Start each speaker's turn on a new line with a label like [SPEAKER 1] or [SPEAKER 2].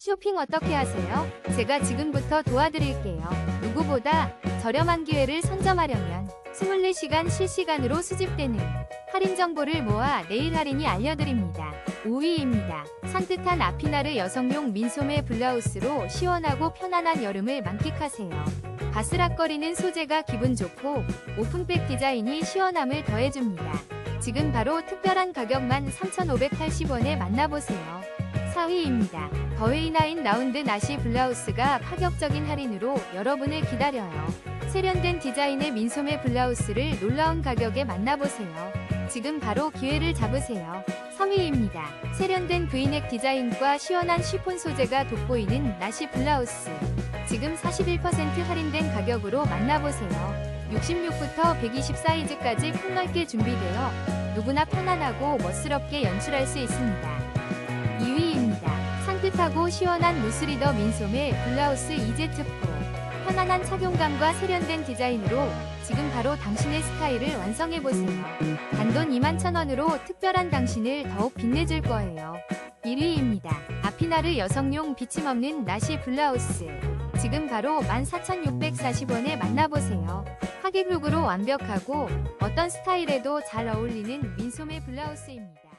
[SPEAKER 1] 쇼핑 어떻게 하세요? 제가 지금부터 도와드릴게요. 누구보다 저렴한 기회를 선점하려면 24시간 실시간으로 수집되는 할인 정보를 모아 내일 할인이 알려드립니다. 5위입니다. 산뜻한 아피나르 여성용 민소매 블라우스로 시원하고 편안한 여름을 만끽하세요. 바스락거리는 소재가 기분 좋고 오픈백 디자인이 시원함을 더해줍니다. 지금 바로 특별한 가격만 3,580원에 만나보세요. 4위입니다. 더웨이나인 라운드 나시 블라우스가 파격적인 할인으로 여러분을 기다려요. 세련된 디자인의 민소매 블라우스를 놀라운 가격에 만나보세요. 지금 바로 기회를 잡으세요. 3위입니다. 세련된 브이넥 디자인과 시원한 쉬폰 소재가 돋보이는 나시 블라우스. 지금 41% 할인된 가격으로 만나보세요. 66부터 120 사이즈까지 폭넓게 준비되어 누구나 편안하고 멋스럽게 연출할 수 있습니다. 2위입니다. 산뜻하고 시원한 무스리더 민소매 블라우스 이제트 프로. 편안한 착용감과 세련된 디자인으로 지금 바로 당신의 스타일을 완성해보세요. 단돈 21,000원으로 특별한 당신을 더욱 빛내줄 거예요. 1위입니다. 아피나르 여성용 비침없는 나시 블라우스. 지금 바로 14,640원에 만나보세요. 하객룩으로 완벽하고 어떤 스타일에도 잘 어울리는 민소매 블라우스입니다.